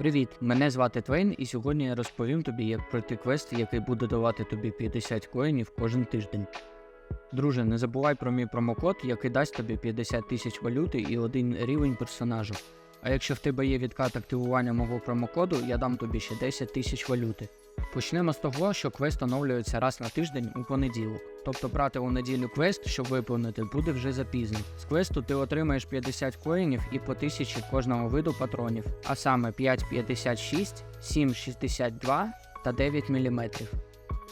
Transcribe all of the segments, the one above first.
Привіт, мене звати Твейн, і сьогодні я розповім тобі, як пройти квест, який буде давати тобі 50 коїнів кожен тиждень. Друже, не забувай про мій промокод, який дасть тобі 50 тисяч валюти і один рівень персонажу. А якщо в тебе є відкат активування мого промокоду, я дам тобі ще 10 тисяч валюти. Почнемо з того, що квест оновлюється раз на тиждень у понеділок. Тобто брати у неділю квест, щоб виповнити, буде вже запізно. З квесту ти отримаєш 50 коїнів і по 1000 кожного виду патронів, а саме 5,56, 7,62 та 9 мм.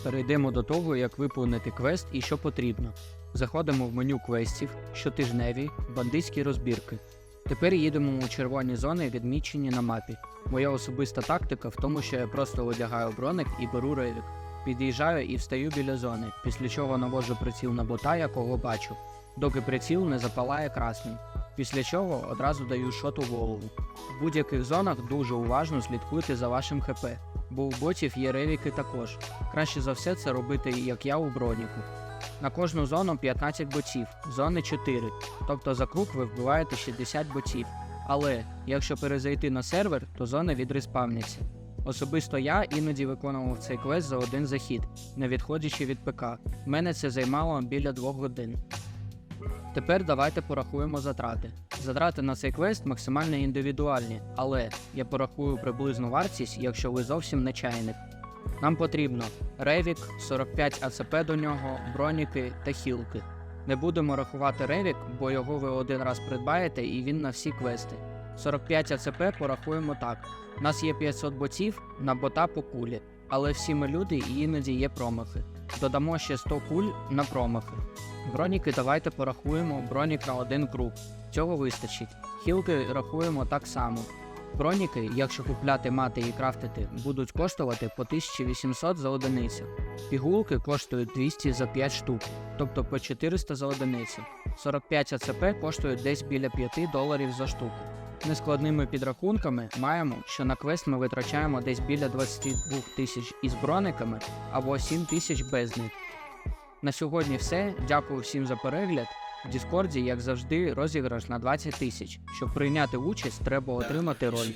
Перейдемо до того, як виповнити квест і що потрібно. Заходимо в меню квестів, щотижневі, бандитські розбірки. Тепер їдемо у червоні зони, відмічені на мапі. Моя особиста тактика в тому, що я просто одягаю броник і беру ревік. Під'їжджаю і встаю біля зони, після чого наводжу приціл на бота, якого бачу, доки приціл не запалає красним. Після чого одразу даю шот у голову. В будь-яких зонах дуже уважно слідкуйте за вашим ХП, бо у ботів є ревіки також. Краще за все це робити, як я у броніку. На кожну зону 15 ботів, зони 4, тобто за круг ви вбиваєте 60 ботів. Але якщо перезайти на сервер, то зони відреспавняться. Особисто я іноді виконував цей квест за один захід, не відходячи від ПК. Мене це займало біля 2 годин. Тепер давайте порахуємо затрати. Затрати на цей квест максимально індивідуальні, але я порахую приблизну вартість, якщо ви зовсім не чайник. Нам потрібно ревік, 45 АЦП до нього, броніки та хілки. Не будемо рахувати ревік, бо його ви один раз придбаєте і він на всі квести. 45 АЦП порахуємо так. У нас є 500 ботів на бота по кулі, але всі ми люди і іноді є промахи. Додамо ще 100 куль на промахи. Броніки давайте порахуємо бронік на один круг. Цього вистачить. Хілки рахуємо так само. Броніки, якщо купляти мати і крафтити, будуть коштувати по 1800 за одиницю. Пігулки коштують 200 за 5 штук, тобто по 400 за одиницю. 45 АЦП коштують десь біля 5 доларів за штуку. Нескладними підрахунками маємо, що на квест ми витрачаємо десь біля 22 тисяч із брониками або 7 тисяч без них. На сьогодні все. Дякую всім за перегляд. В Діскорді, як завжди, розіграш на 20 тисяч. Щоб прийняти участь, треба отримати роль.